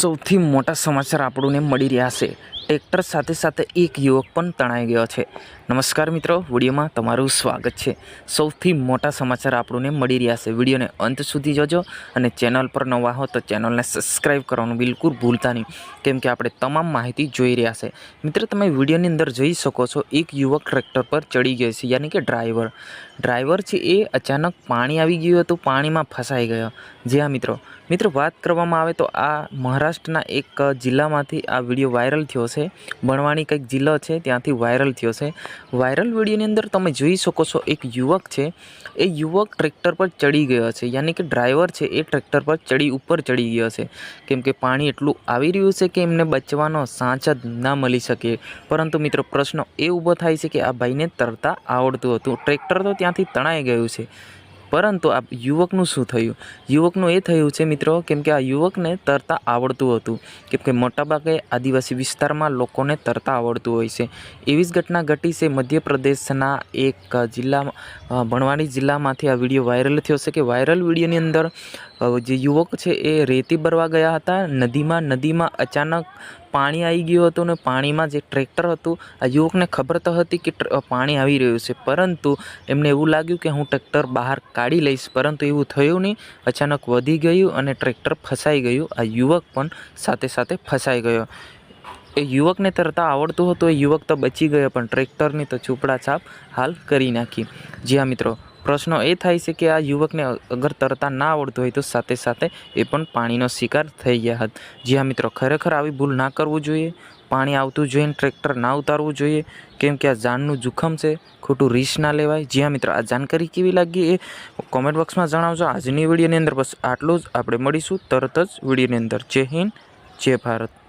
સૌથી મોટા સમાચાર આપણને મળી રહ્યા છે. ટ્રેક્ટર સાથે સાથે એક યુવક પણ તણાઈ ગયો છે. નમસ્કાર મિત્રો, વિડીયોમાં તમારું સ્વાગત છે. સૌથી મોટા સમાચાર આપણને મળી રહ્યા છે. વિડીયોને અંત સુધી જોજો અને ચેનલ પર નવા હો તો ચેનલને સબસ્ક્રાઈબ કરવાનું બિલકુલ ભૂલતા નહીં, કેમ કે આપણે તમામ માહિતી જોઈ રહ્યા છે. મિત્રો, તમે વિડીયોની અંદર જોઈ શકો છો, એક યુવક ટ્રેક્ટર પર ચડી ગયો છે, યાની કે ડ્રાઈવર. ડ્રાઈવર છે એ અચાનક પાણી આવી ગયું હતું, પાણીમાં ફસાઈ ગયો. જી હા, મિત્રો. મિત્રો, વાત કરવામાં આવે તો આ મહારાષ્ટ્રના એક જિલ્લામાંથી આ વીડિયો વાયરલ થયો છે. બણવાણી કંઈક જિલ્લો છે, ત્યાંથી વાયરલ થયો છે. વાયરલ વિડીયોની અંદર તમે જોઈ શકો છો, એક યુવક છે, એ યુવક ટ્રેક્ટર પર ચડી ગયો છે. યાની કે ડ્રાઈવર છે, એ ટ્રેક્ટર પર ચડી ઉપર ચડી ગયો છે. કેમ કે પાણી એટલું આવી રહ્યું છે કે એમને બચવાનો સાંચ જ ના મળી શકે. પરંતુ મિત્રો, પ્રશ્ન એ ઊભો થાય છે કે આ ભાઈને તરતા આવડતું હતું. ટ્રેક્ટર તો ત્યાંથી તણાઈ ગયું છે. પરંતુ આ યુવકનું શું થયું? યુવકનું એ થયું છે મિત્રો કેમ કે આ યુવકને તરતા આવડતું હતું. કેમ કે મોટાભાગે આદિવાસી વિસ્તારમાં લોકોને તરતા આવડતું હોય છે. એવી જ ઘટના ઘટી છે મધ્યપ્રદેશના એક જિલ્લામાં અ, જિલ્લામાંથી આ વીડિયો વાયરલ થયો છે કે વાયરલ વિડીયોની અંદર જે યુવક છે એ રેતી ભરવા ગયા હતા. નદીમાં નદીમાં અચાનક પાણી આવી ગયું હતું ને પાણીમાં જે ટ્રેક્ટર હતું, આ યુવકને ખબર તો હતી કે પાણી આવી રહ્યું છે. પરંતુ એમને એવું લાગ્યું કે હું ટ્રેક્ટર બહાર કાઢી લઈશ. પરંતુ એવું થયું નહીં. અચાનક વધી ગયું અને ટ્રેક્ટર ફસાઈ ગયું. આ યુવક પણ સાથે સાથે ફસાઈ ગયો. એ યુવકને તરતા આવડતું હતું. એ યુવક તો બચી ગયો, પણ ટ્રેક્ટરની તો ચૂપડા છાપ હાલ કરી નાખી. જી હા, મિત્રો. પ્રશ્ન એ થાય છે કે આ યુવકને અગર તરતા ના આવડતું હોય તો સાથે સાથે એ પણ પાણીનો શિકાર થઈ ગયા હતા. જી હા મિત્રો, ખરેખર આવી ભૂલ ના કરવું જોઈએ. પાણી આવતું જોઈને ટ્રેક્ટર ના ઉતારવું જોઈએ. કેમ કે આ જાનનું જોખમ છે, ખોટું રિસ્ક ના લેવાય. જી હા મિત્રો, આ જાણકારી કેવી લાગી એ કોમેન્ટ બોક્સમાં જણાવજો. આજની વિડીયોની અંદર બસ આટલું જ. આપણે મળીશું તરત જ વિડીયોની અંદર. જય હિન્દ, જય ભારત.